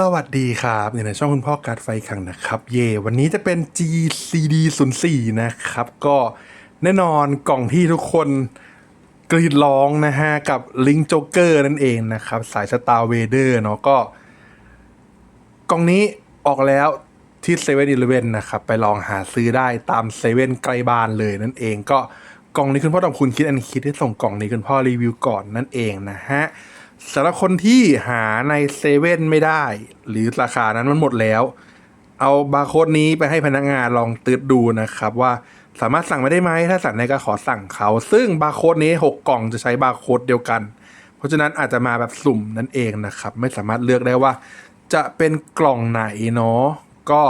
สวัสดีครับอยู่ในช่องคุณพ่อการดไฟขังนะครับ เย วันนี้จะเป็น GCD 0 4นะครับ ก็แน่นอนกล่องที่ทุกคนกรีดร้องนะฮะ กับลิงโจ๊กเกอร์นั่นเองนะครับ สายสตาร์เวเดอร์เนาะก็ กล่องนี้ออกแล้วที่เซเว่นอีเลเวนนะครับ ไปลองหาซื้อได้ตามเซเว่นใกล้บ้านเลยนั่นเองก็กล่องนี้คุณพ่อทำคุณคิดอันคิดที่ส่งกล่องนี้คุณพ่อรีวิวก่อนนั่นเองนะฮะ สำหรับคนที่หาในเซเว่นไม่ได้ หรือราคานั้นมันหมดแล้ว เอาบาร์โค้ดนี้ไปให้พนักงานลองตืดดูนะครับ ว่าสามารถสั่งไม่ได้ไหมถ้าสั่งได้ก็ขอสั่งเขา ซึ่งบาร์โค้ดนี้ 6 กล่องจะใช้บาร์โค้ดเดียวกัน เพราะฉะนั้นอาจจะมาแบบสุ่มนั่นเองนะครับ ไม่สามารถเลือกได้ว่า จะเป็นกล่องไหนเนาะก็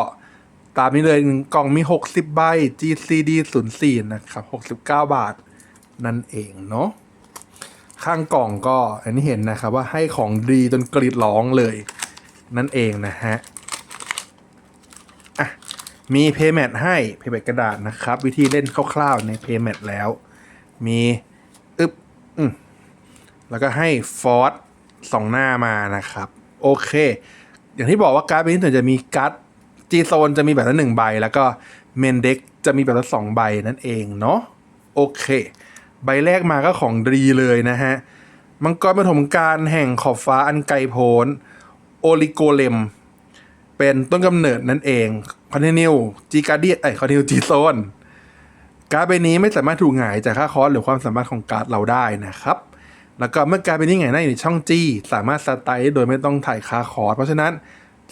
ตามนี้เลยกล่องมี 60 ใบ GCD 0 4นะครับ69 บาท นั่นเองเนาะ ข้างกล่องก็อันนี้เห็นนะครับว่าให้ของดีจนกรีดร้องเลย นั่นเองนะฮะอะมี Paymat ให้ Paymat กระดาษนะครับ วิธีเล่นคร่าวๆใน Paymat แล้ว มีอึบอืมแล้วก็ให้ฟอร์สสองหน้ามานะครับ โอเค อย่างที่บอกว่าการ์ดใบนี้จะมีการ์ดจีโซนจะมีแบบละหนึ่งใบ แล้วก็เมนเด็กจะมีแบบละสองใบนั่นเองเนาะโอเค ใบแรกมาก็ของดีเลยนะฮะ มังกรปฐมการแห่งขอบฟ้าอันไกลโพ้น โอลิโกเลม เป็นต้นกำเนิดนั่นเองคอนเทนิวจีการเดียไอคอนเทนิวจีโซนการ์ดใบนี้ไม่สามารถถูกหงายจากค่าคอร์สหรือความสามารถของการ์ดเราได้นะครับ แล้วก็เมื่อการ์ดใบนี้หงายหน้าอยู่ในช่องจีสามารถสไตล์โดยไม่ต้องถ่ายค่าคอร์สเพราะฉะนั้น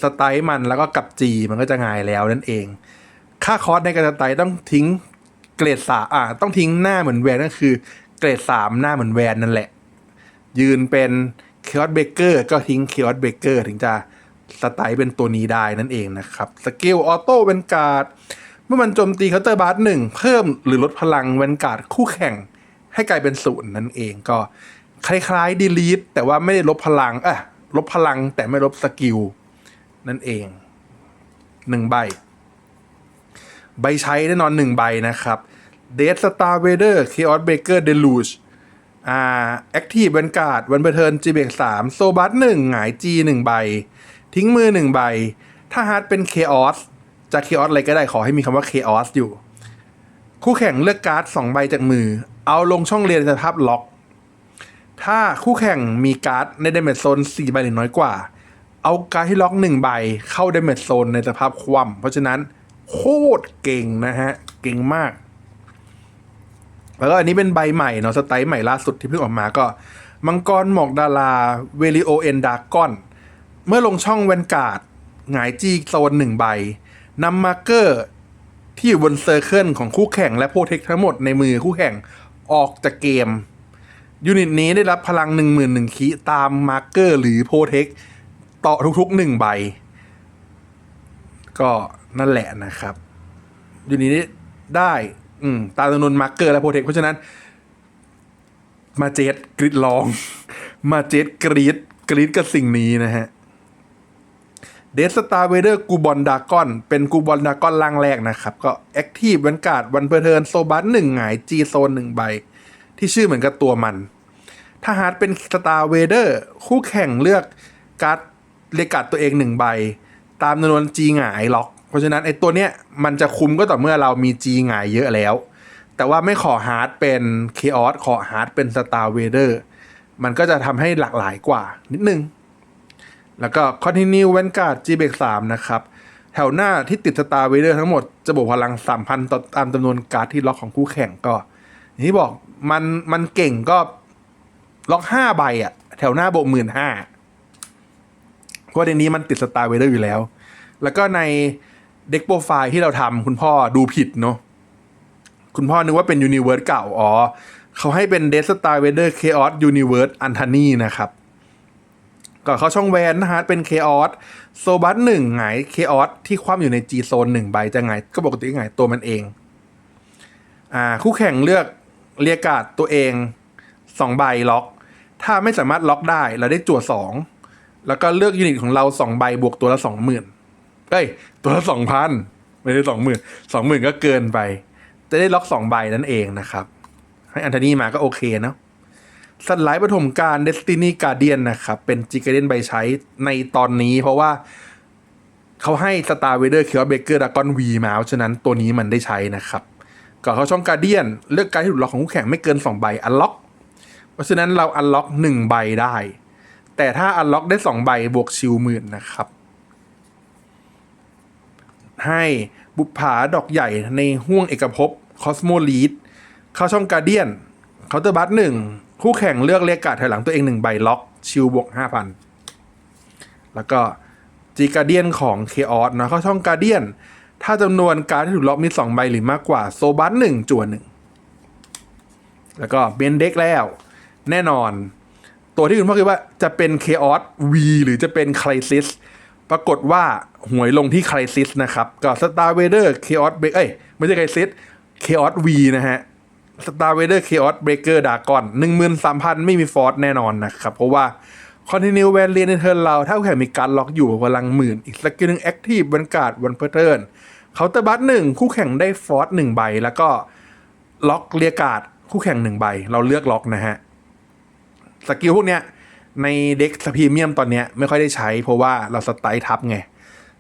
สไตล์มันแล้วก็กับจีมันก็จะหงายแล้วนั่นเอง ค่าคอร์สในการสไตล์ต้องทิ้ง เกรดสามอ่าต้องทิ้งหน้าเหมือนแวนก็คือ เกรดสามหน้าเหมือนแวนนั่นแหละ ยืนเป็นเคอ s เบเกอร์ก็ทิ้งเคอ s เบเกอร์ถึงจะสไตล์เป็นตัวนี้ได้นั่นเองนะครับ สกิลออโต้เวนการ์ดเมื่อมันโจมตีเคาน์เตอร์บาร์หนึ่งเพิ่มหรือลดพลังเวนการ์ดคู่แข่ง ให้กลายเป็นศูนย์นั่นเองก็คล้ายๆดีลีทแต่ว่าไม่ได้ลบพลังอะลบพลังแต่ไม่ลบสกิลนั่นเองหนึ่งใบ ใบใช้แน่นอนหนึ่งใบนะครับเดสสตาร์เวเดอร์เคออสเบเกอร์เดลูชอ่าแอคทีฟเวนการ์ดวันเบอร์เทิร์นจีเบกสามโซบัสหนึ่งหงายจีหนึ่งใบ ทิ้งมือหนึ่งใบ ถ้าฮาร์ดเป็นเคออสจะเคออสอะไรก็ได้ขอให้มีคำว่าเคออสอยู่ คู่แข่งเลือกการ์ดสองใบจากมือ เอาลงช่องเรียนในสภาพล็อก ถ้าคู่แข่งมีการ์ดในเดเมจโซนสี่ใบหรือน้อยกว่า เอาการ์ดที่ล็อกหนึ่งใบเข้าเดเมจโซนในสภาพคว่ำเพราะฉะนั้น โคตรเก่งนะฮะ เก่งมาก แล้วก็อันนี้เป็นใบใหม่เนาะสไตล์ใหม่ล่าสุดที่เพิ่งออกมาก็ มังกรหมอกดาราเวลิโอเอนดากอน เมื่อลงช่องแวนการ์ดหงายจีโซนหนึ่งใบนำมาร์เกอร์ที่อยู่บนเซอร์เคิลของคู่แข่งและโปรเทคทั้งหมดในมือคู่แข่งออกจากเกม ยูนิตนี้ได้รับพลัง 1 1 0 0 0คีตามมาร์เกอร์หรือโปรเทคต่อทุกๆหนึ่งใบ ก็ นั่นแหละนะครับยูนิตนี้ได้อืมตามจำนวนมาร์เกอร์และโปรเทคเพราะฉะนั้น มาเจดกรีดลอง มาเจดกรีดกรีดกับสิ่งนี้นะฮะเดสตาร์เวเดอร์กูบอลดากอน เป็นกูบอลดากอนล่างแรกนะครับ ก็แอคทีฟวันการ์ดวันเพอร์เทิร์นโซบัสหนึ่งหงายจีโซนหนึ่งใบ ที่ชื่อเหมือนกับตัวมัน ถ้าฮาร์ดเป็นสตาร์เวเดอร์คู่แข่งเลือกการ์ดเรียกาดตัวเองหนึ่งใบ ตามจำนวนจีหงายล็อก ราะฉะนั้นไอ้ตัวเนี้ยมันจะคุมก็ต่อเมื่อเรามีจีหงายเยอะแล้ว แต่ว่าไม่ขอฮาร์ดเป็นเคออสขอฮาร์ดเป็นสตาร์เวเดอร์มันก็จะทำให้หลากหลายกว่านิดนึง แล้วก็ Continue Vanguard g b 3นะครับ แถวหน้าที่ติดสตาร์เวเดอร์ทั้งหมดจะบวกพลัง 3,000ต่อตามจำนวนการ์ดที่ล็อกของคู่แข่งก็อย่างที่บอกมันมันเก่งก็ล็อก5ใบอะแถวหน้าบวกหมื่นห้าเพราะในนี้มันติดสตาร์เวเดอร์อยู่แล้ว แล้วก็ใน เด็กโปรไฟล์ที่เราทำคุณพ่อดูผิดเนาะคุณพ่อนึกว่าเป็นยูนิเวิร์สเก่า อ๋อ เขาให้เป็นเดสตาร์เวเดอร์เคออสยูนิเวิร์สอันทานีนะครับ ก็เขาช่องแวนนะฮะเป็นเคออสโซบัสหนึ่งหงายเคออสที่คว่ำอยู่ใน G โซนหนึ่งใบจะหงายก็ปกติหงายตัวมันเอง อ่า คู่แข่งเลือกเรียกาดตัวเองสองใบล็อก ถ้าไม่สามารถล็อกได้เราได้จั่วสองแล้วก็เลือกยูนิตของเราสองใบบวกตัวละสองหมื่น เอ้ย ตัวละสองพันไม่ได้สองหมื่นสองหมื่นก็เกินไป จะได้ล็อกสองใบนั่นเองนะครับ ให้อันโทนีมาก็โอเคเนาะสัตว์หลายปฐมการ Destiny Guardian นะครับ เป็นจิกเดนใบใช้ในตอนนี้ เพราะว่าเขาให้ Star Vader เคียวเบเกอร์ดากอนวีมาเพราะฉะนั้นตัวนี้มันได้ใช้นะครับก่อนเข้าช่อง Guardian เลือกการที่ถูกล็อกของคู่แข่งไม่เกิน2ใบ Unlock เพราะฉะนั้นเรา Unlock 1ใบได้ แต่ถ้า Unlock ได้2ใบบวกชิลหมื่นนะครับ ให้บุปผาดอกใหญ่ในห่วงเอกภพคอสโมลีดเข้าช่องการเดียนเคาน์เตอร์บัตหนึ่งคู่แข่งเลือกเรียกกาดถอยหลังตัวเองหนึ่งใบล็อก ชิลบวกห้าพันแล้วก็จีการเดียนของเคออสนะเข้าช่องการเดียน ถ้าจำนวนการที่ถูกล็อกมีสองใบหรือมากกว่าโซบัตหนึ่งจวนหนึ่งแล้วก็เบนเด็กแล้ว แน่นอน ตัวที่คุณพ่อคิดว่าจะเป็น Chaos V หรือจะเป็น Crisis ปรากฏว่าหวยลงที่ Crisis นะครับ กับ Star Vader Chaos Break เอ้ย ไม่ใช่ Crisis Chaos V นะฮะ Star Vader Chaos Breaker Dragon 13,000ไม่มีฟอร์สแน่นอนนะครับ เพราะว่า Continue v a l i a n ในเทิร์นเราถ้าคู่แข่งมีการล็อกอยู่พลังหมื่น อีกสกิลหนึ่ง Active บรรกาศวันเพอร์เทิร์นเคาน์เตอร์บัตหนึ่งคู่แข่งได้ฟอร์สหนึ่งใบ แล้วก็ล็อกเรียกการ์ดคู่แข่งหนึ่งใบ เราเลือกล็อกนะฮะสกิลพวกเนี้ย ในเด็กสพรีเมียมตอนนี้ไม่ค่อยได้ใช้เพราะว่าเราสไตล์ทับไง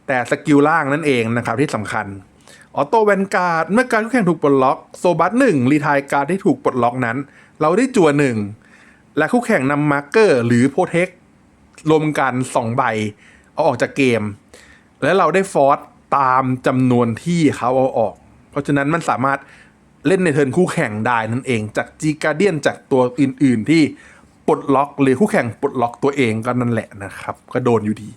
แต่สกิลล่างนั่นเองนะครับที่สำคัญ ออโต้แวนการ์ดเมื่อการคู่แข่งถูกปลดล็อก โซบัสหนึ่งรีทายการ์ดที่ถูกปลดล็อกนั้น เราได้จั่วหนึ่งและคู่แข่งนำมาร์เกอร์หรือโปรเทครวมกัน2ใบ เอาออกจากเกม แล้วเราได้ฟอร์สตามจำนวนที่เขาเอาออก เพราะฉะนั้นมันสามารถเล่นในเทิร์นคู่แข่งได้นั่นเองจากจีการเดียนจากตัวอื่น ๆ ที่ ปลดล็อกหรือคู่แข่งปลดล็อกตัวเองก็นั่นแหละนะครับ ก็โดนอยู่ดี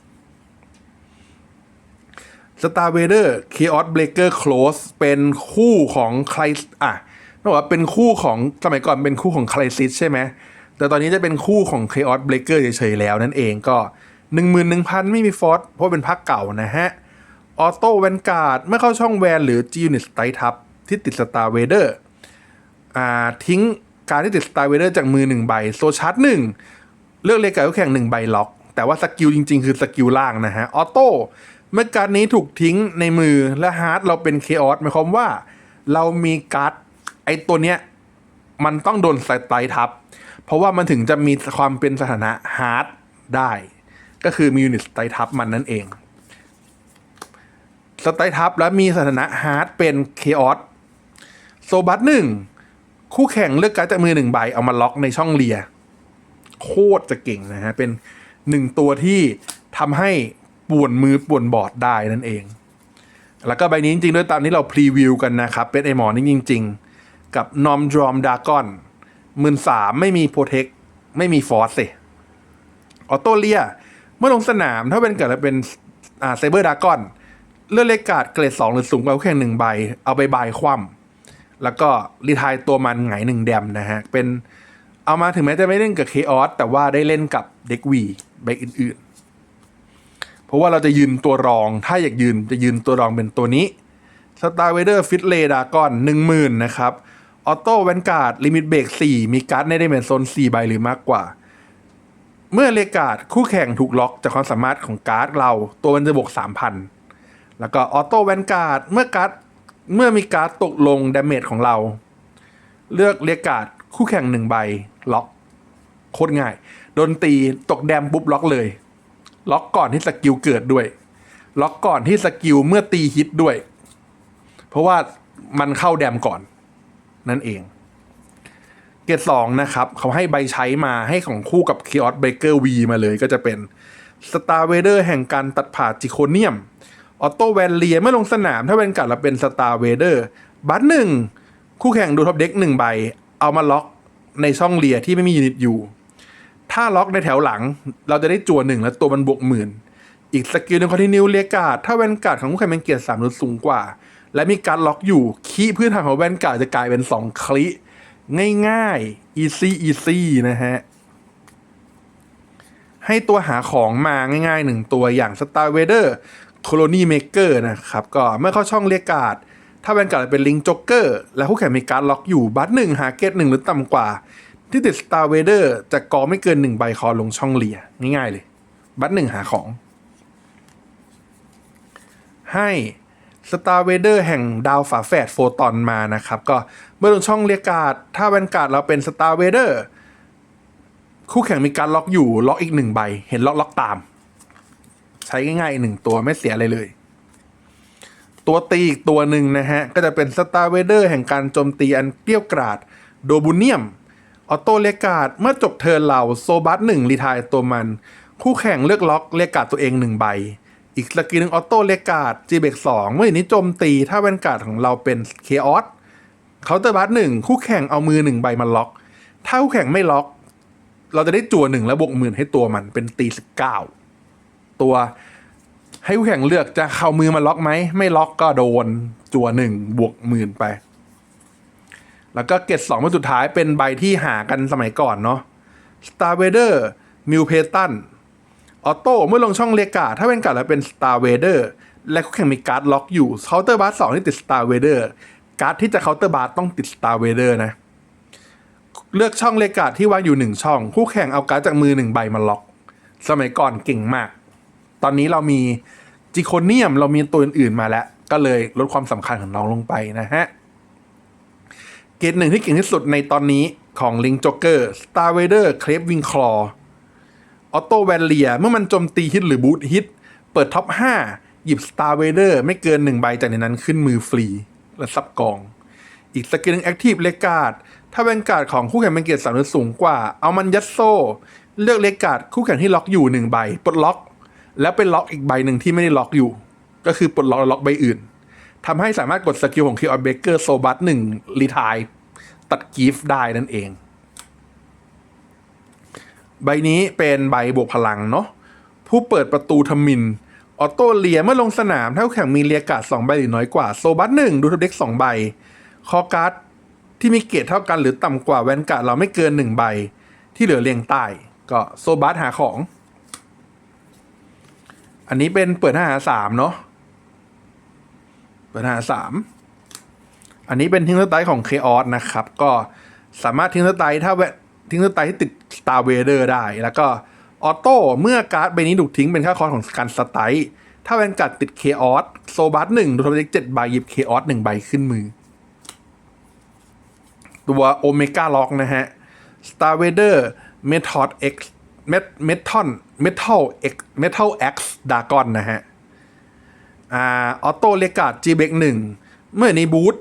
Star Vader Chaos Breaker Close เป็นคู่ของใครอะต้องบอกว่าเป็นคู่ของสมัยก่อนเป็นคู่ของ Crisis ใช่ไหม แต่ตอนนี้จะเป็นคู่ของ Chaos Breaker เฉยๆแล้วนั่นเองก็ 11,000 ไม่มีฟอร์สเพราะเป็นภาคเก่านะฮะ ออโต้แวนการ์ดเมื่อเข้าช่องแวนหรือ G Unit ไตทับที่ติด Star Vader อ่าทิ้ง การที่ติด Star Vader จากมือหนึ่งใบโซชาร์จหนึ่งเลือกเลการคู่แข่งหนึ่งใบล็อก แต่ว่าสกิลจริง ๆ คือสกิลล่างนะฮะออโต้เมื่อการนี้ถูกทิ้งในมือและฮาร์ดเราเป็นเคออสหมายความว่า เรามีการ์ดไอตัวเนี้ยมันต้องโดนสไตล์ทับ เพราะว่ามันถึงจะมีความเป็นสถานะฮาร์ดได้ ก็คือมียูนิตสไตล์ทับมันนั่นเองสไตล์ทับแล้วมีสถานะฮาร์ดเป็นเคออสโซบัสหนึ่ง คู่แข่งเลือกการ์ดจากมือหนึ่งใบเอามาล็อกในช่องเลีย โคตรจะเก่งนะฮะ เป็นหนึ่งตัวที่ทำให้ป่วนมือป่วนบอร์ดได้นั่นเอง แล้วก็ใบนี้จริงๆ ด้วยตามที่เราพรีวิวกันนะครับ เป็นไอหมอนี่จริง ๆ กับนอมดรอมดากอนหมื่นสามไม่มีโปรเทคไม่มีฟอร์สสิออโตเลีย เมื่อลงสนามถ้าเป็นเกิดเป็นอ่าไซเบอร์ดากอนเลือกเลกาดเกรดสองหรือสูงกว่าคู่แข่งหนึ่งใบ เอาใบใบคว่ำ แล้วก็รีทายตัวมันไงหนึ่งแดมนะฮะ เป็นเอามาถึงแม้จะไม่เล่นกับเคออสแต่ว่าได้เล่นกับเด็กวีใบอื่นๆ เพราะว่าเราจะยืนตัวรองถ้าอยากยืนจะยืนตัวรองเป็นตัวนี้ Star Vader Fit l a d a g o n หนึ่งหมื่นนะครับออโต้แวนการ์ดลิมิตเบรกสี่มีการ์ดในไดเมนโซนสี่ใบหรือมากกว่า เมื่อเลกาดคู่แข่งถูกล็อกจากความสามารถของการ์ดเราตัวมันจะบวกสามพันแล้วก็ออโต้แวนการ์ดเมื่อการ์ด เมื่อมีการ์ดตกลงดาเมจของเรา เลือกเลกาดคู่แข่งหนึ่งใบล็อกโคตรง่าย โดนตีตกแดมปุ๊บล็อกเลย ล็อกก่อนที่สกิลเกิดด้วย ล็อกก่อนที่สกิลเมื่อตีฮิตด้วย เพราะว่ามันเข้าแดมก่อน นั่นเอง เกรดสองนะครับ เขาให้ใบใช้มาให้ของคู่กับ Chaos Breaker V มาเลยก็จะเป็น Star Vader แห่งการตัดผ่าจิโคเนียม ออโต้แวนเลียเมื่อลงสนาม ถ้าเป็นกัดเราเป็น Star Vader บัตหนึ่งคู่แข่งดูท็อปเด็กหนึ่งใบ เอามาล็อกในช่องเลียที่ไม่มียูนิตอยู่ ถ้าล็อกในแถวหลัง เราจะได้จั่วหนึ่งแล้วตัวมันบวกหมื่น อีกสกิลหนึ่งคอนติเนียเรียกาดถ้าแวนการ์ดของคู่แข่งเป็นเกียร์สามหรือสูงกว่า และมีการล็อกอยู่คีพื้นฐานของแวนการ์ดจะกลายเป็นสองคลิง่ายๆ easy easy นะฮะ ให้ตัวหาของมาง่ายๆหนึ่งตัวอย่าง Star Vader Colony Maker นะครับ ก็เมื่อเข้าช่องเรียกการ์ดถ้าแวนการ์ดเป็นลิงจ็อกเกอร์และคู่แข่งมีการล็อกอยู่บัตหนึ่งหาเกตหนึ่งหรือต่ำกว่า ที่ติด Star Vader จะกอไม่เกินหนึ่งใบคอลงช่องเลียง่ายๆเลย บัตหนึ่งหาของ ให้ Star Vader แห่งดาวฝาแฝดโฟตอนมานะครับ ก็เมื่อลงช่องเรียกการ์ดถ้าแวนการ์ดเราเป็น Star Vader คู่แข่งมีการล็อกอยู่ล็อกอีกหนึ่งใบ เห็นล็อกล็อกตาม ใช้ง่ายๆหนึ่งตัวไม่เสียอะไรเลย ตัวตีอีกตัวหนึ่งนะฮะ ก็จะเป็นสตาร์เวเดอร์แห่งการโจมตีอันเกลี้ยวกราดโดบูเนียม ออโต้เลกาดเมื่อจบเทิร์นเราโซบัสหนึ่งรีทายตัวมัน คู่แข่งเลือกล็อกเลกาดตัวเองหนึ่งใบ อีกสกิลหนึ่งออโต้เลกาดจีเบกสองเมื่ออย่างนี้โจมตีถ้าแวนการ์ดของเราเป็นเคออสเคาน์เตอร์บัสหนึ่งคู่แข่งเอามือหนึ่งใบมาล็อก ถ้าคู่แข่งไม่ล็อก เราจะได้จั่วหนึ่งแล้วบวกหมื่นให้ตัวมันเป็นตีสิบเก้า ตัว ให้คู่แข่งเลือกจะเข้ามือมาล็อกไหม ไม่ล็อกก็โดนจั่วหนึ่งบวกหมื่นไป แล้วก็เกตสองใบสุดท้ายเป็นใบที่หากันสมัยก่อนเนาะ Star Vader m i l p a t o n ออโต้เมื่อลงช่องเลกาถ้าเป็นการ์ดแล้วเป็น Star Vader และคู่แข่งมีการ์ดล็อกอยู่เคาน์เตอร์บาร์สองที่ติด Star Vader การ์ดที่จะเคาน์เตอร์บาร์ต้องติด Star Vader นะ เลือกช่องเลกาที่วางอยู่หนึ่งช่อง คู่แข่งเอาการ์ดจากมือหนึ่งใบมาล็อก สมัยก่อนเก่งมาก ตอนนี้เรามีจิโคเนียมเรามีตัวอื่นๆมาแล้ว ก็เลยลดความสำคัญของน้องลงไปนะฮะ เกรดหนึ่งที่เก่งที่สุดในตอนนี้ของลิงจ็อกเกอร์ Star Vader เคลฟวิงคลอออโตแวนเลียเมื่อมันโจมตีฮิตหรือบูทฮิต เปิดท็อป 5 หยิบ Star Vader ไม่เกิน 1 ใบจากในนั้นขึ้นมือฟรี และซับกอง อีกสกิลหนึงแอคทีฟเลกาดถ้าแวนการ์ดของคู่แข่งเป็นเกียรติสามหรือสูงกว่า เอามันยัดโซ่ เลือกเลกาดคู่แข่งที่ล็อกอยู่หนึ่งใบปลดล็อก แล้วเป็นล็อกอีกใบหนึ่งที่ไม่ได้ล็อกอยู่ ก็คือปลดล็อกล็อกใบอื่นทำให้สามารถกดสกิลของคิวออเบเกอร์โซบัสหนึ่งรีทายตัดกีฟได้นั่นเอง ใบนี้เป็นใบบวกพลังเนาะผู้เปิดประตูทมินออโต้เลียเมื่อลงสนามถ้าแข่งมีเลียกาดสองใบหรือน้อยกว่า โซบัสหนึ่งดูทับเด็กสองใบ คอการ์ดที่มีเกรดเท่ากันหรือต่ำกว่าแวนการ์ดเราไม่เกินหนึ่งใบ ที่เหลือเรียงใต้ก็โซบัสหาของ อันนี้เป็นเปิดห้าหาสามเนาะเปิดหาสามอันนี้เป็นทิ้งสไตล์ของเคออสนะครับ ก็สามารถทิ้งสไตล์ถ้าแวะทิ้งสไตล์ที่ติด Star Vader ได้ แล้วก็ออโต้เมื่อการ์ดใบนี้ถูกทิ้งเป็นค่าคอสของการสไตล์ถ้าแวนการ์ดติดเคออสโซบัสหนึ่งดูทเจ็กเจ็ดใบหยิบเคออสหนึ่งใบขึ้นมือ ตัวโอเมก้าล็อกนะฮะสตาร์เวเดอร์เมทอดเอ็กซ์ Star Vader Method X Met Meton Metal X Metal X Dragon นะฮะอ่าออโต้เลกาด G เบกหนึ่งเมื่อในบูธ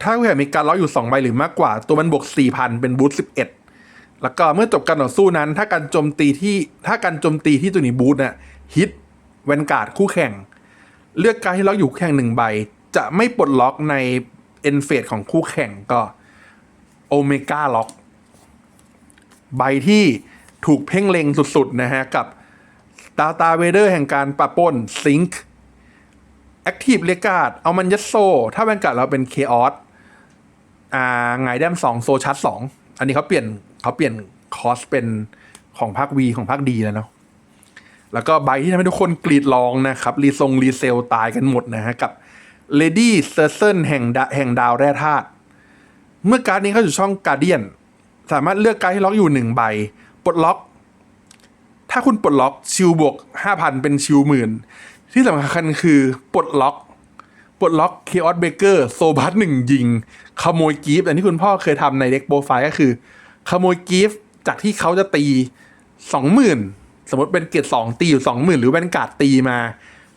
ถ้าคู่แข่งมีการล็อกอยู่ 2 ใบหรือมากกว่า ตัวมันบวก 4,000 เป็นบูธ11 แล้วก็เมื่อจบการต่อสู้นั้น ถ้าการโจมตีที่ถ้าการโจมตีที่ตัวนี้บูธน่ะฮิตแวนการ์ดคู่แข่ง เลือกการที่ล็อกอยู่คู่แข่งหนึ่งใบ จะไม่ปลดล็อกในเอนเฟสของคู่แข่งก็โอเมก้าล็อก ใบที่ ถูกเพ่งเล็งสุดๆ นะฮะ กับตาตาเวเดอร์แห่งการปะป้นซิงค์แอคทีฟเลกาดเอามันยัดโซ ถ้าแวนการ์ดเราเป็นเคออสอ่าไงแดมสองโซชัดสองอันนี้เขาเปลี่ยนเขาเปลี่ยนคอสเป็นของภาควีของภาคดีแล้วเนาะแล้วก็ใบที่ทำให้ทุกคนกรีดร้องนะครับ รีทรงรีเซลตายกันหมดนะฮะ กับเลดี้เซอร์เซนแห่งแห่งดาวแร่ธาตุเมื่อการ์ดนี้เข้าสู่ช่องการเดียน สามารถเลือกการที่ล็อกอยู่หนึ่งใบ ปลดล็อก ถ้าคุณปลดล็อกชิวบวกห้าพันเป็นชิวหมื่น ที่สำคัญคือปลดล็อกปลดล็อกเคออสเบเกอร์โซบัสหนึ่งยิง ขโมยกีฟอันที่คุณพ่อเคยทำในเด็กโปรไฟล์ก็คือ ขโมยกีฟจากที่เขาจะตีสองหมื่นสมมติเป็นเกียรดสองตีอยู่สองหมื่นหรือแวนการ์ดตีมา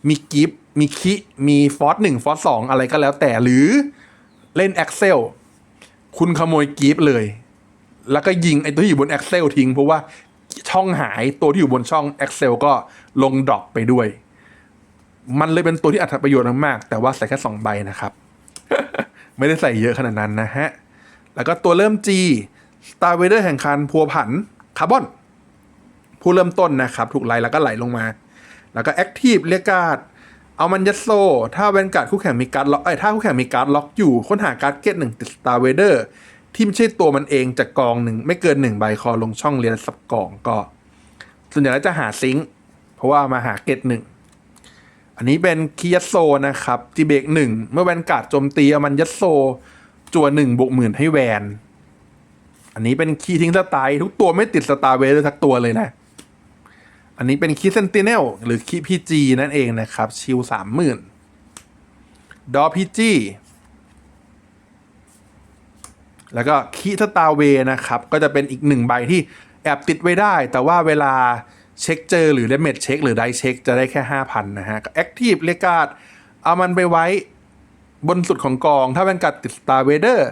มีกีฟมีคิ มีฟอสหนึ่งฟอสสองอะไรก็แล้วแต่หรือเล่น Excel คุณขโมยกีฟเลย แล้วก็ยิงไอ้ตัวที่อยู่บน Excel ทิ้ง เพราะว่าช่องหายตัวที่อยู่บนช่อง Excel ก็ลงดรอปไปด้วย มันเลยเป็นตัวที่อัตประโยชน์มากๆ แต่ว่าใส่แค่สองใบนะครับ ไม่ได้ใส่เยอะขนาดนั้นนะฮะ แล้วก็ตัวเริ่ม G Star Vader แห่งคันพัวผันคาร์บอนผู้เริ่มต้นนะครับ ถูกไล่แล้วก็ไหลลงมา แล้วก็ Active เรียกการ์ดเอามันยัดโซ ถ้าแวนการ์ดคู่แข่งมีการ์ดล็อกเอ้ถ้าคู่แข่งมีการ์ดล็อกอยู่ ค้นหาการ์ดเกตหนึ่งติด Star Vader ที่ไม่ใช่ตัวมันเองจากกองหนึ่งไม่เกินหนึ่งใบคอลงช่องเรียนสับกองก็ ส่วนใหญ่แล้วจะหาซิงค์เพราะว่ามาหาเกตหนึ่งอันนี้เป็นคียัโซนะครับจีเบกหนึ่งเมื่อแวนการ์ดโจมตีเอามันยัดโซจัวหนึ่งบวกหมื่นให้แวน อันนี้เป็นคีย์ทิ้งสไตล์ทุกตัวไม่ติดสตาร์เวสเลสักตัวเลยนะ อันนี้เป็นคีย์เซนติเนลหรือคีย์พีจีนั่นเองนะครับ ชิลสามหมื่นดอพีจี แล้วก็คีย์สตาเวนะครับ ก็จะเป็นอีกหนึ่งใบที่แอบติดไว้ได้ แต่ว่าเวลาเช็คเจอหรือเดเมจเช็คหรือได้เช็คจะได้แค่ 5,000 นะฮะแอคทีฟเลกาดเอามันไปไว้บนสุดของกอง ถ้าเป็นการดติดสตาร์เวเดอร์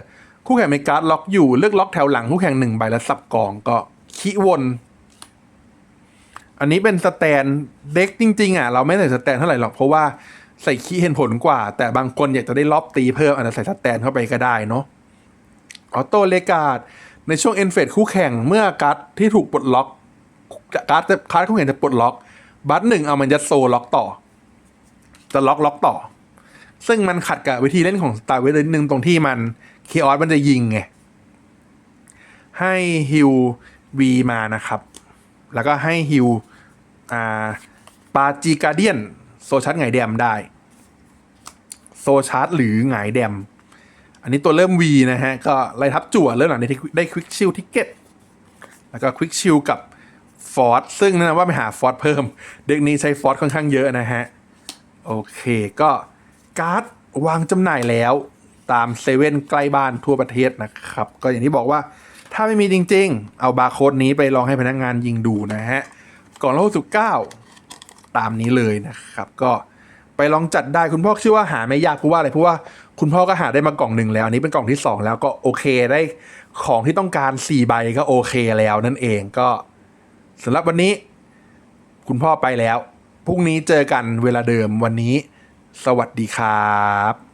คู่แข่งมีการ์ดล็อกอยู่เลือกล็อกแถวหลังคู่แข่งหนึ่งใบแล้วสับกองก็ขี้วน อันนี้เป็นสแตนเด็กจริง ๆ อะ เราไม่ใส่สแตนเท่าไหร่หรอก เพราะว่าใส่ขี้เห็นผลกว่า แต่บางคนอยากจะได้รอบตีเพิ่มอาจจะใส่สแตนเข้าไปก็ได้เนาะ ออโต้เลกาดในช่วงเอ็นเฟดคู่แข่งเมื่อการ์ดที่ถูกปลดล็อกการ์ดจะการ์ดคู่แข่งจะปลดล็อก บัตหนึ่งเอามันจะโซล็อกต่อ จะล็อกล็อกต่อ ซึ่งมันขัดกับวิธีเล่นของสตาร์เวลนิดนึงตรงที่มันเคออสมันจะยิงไง ให้ฮิววีมานะครับ แล้วก็ให้ฮิวอ่าปาจีการเดียน โซชาร์จไงแดมได้ โซชาร์จหรือไงแดม อันนี้ตัวเริ่ม V นะฮะ ก็ไล่ทับจั่วเริ่มหลังได้ได้ควิกชิลทิกเก็ตแล้วก็ควิกชิลกับฟอร์ดซึ่งแนะนำว่าไปหาฟอร์ดเพิ่ม เด็กนี้ใช้ฟอร์ดค่อนข้างเยอะนะฮะ โอเคก็การ์ดวางจำหน่ายแล้วตามเซเว่นใกล้บ้านทั่วประเทศนะครับ ก็อย่างที่บอกว่าถ้าไม่มีจริง ๆ เอาบาร์โค้ดนี้ไปลองให้พนักงานยิงดูนะฮะ ก่อนละสุเก้าตามนี้เลยนะครับ ก็ ไปลองจัดได้คุณพ่อชื่อว่าหาไม่ยากเพราะว่าอะไรเพราะว่าคุณพ่อก็หาได้มากล่องหนึ่งแล้วอันนี้เป็นกล่องที่สองแล้วก็โอเคได้ของที่ต้องการสี่ใบก็โอเคแล้วนั่นเองก็สำหรับวันนี้ คุณพ่อไปแล้วพรุ่งนี้เจอกันเวลาเดิมวันนี้ สวัสดีครับ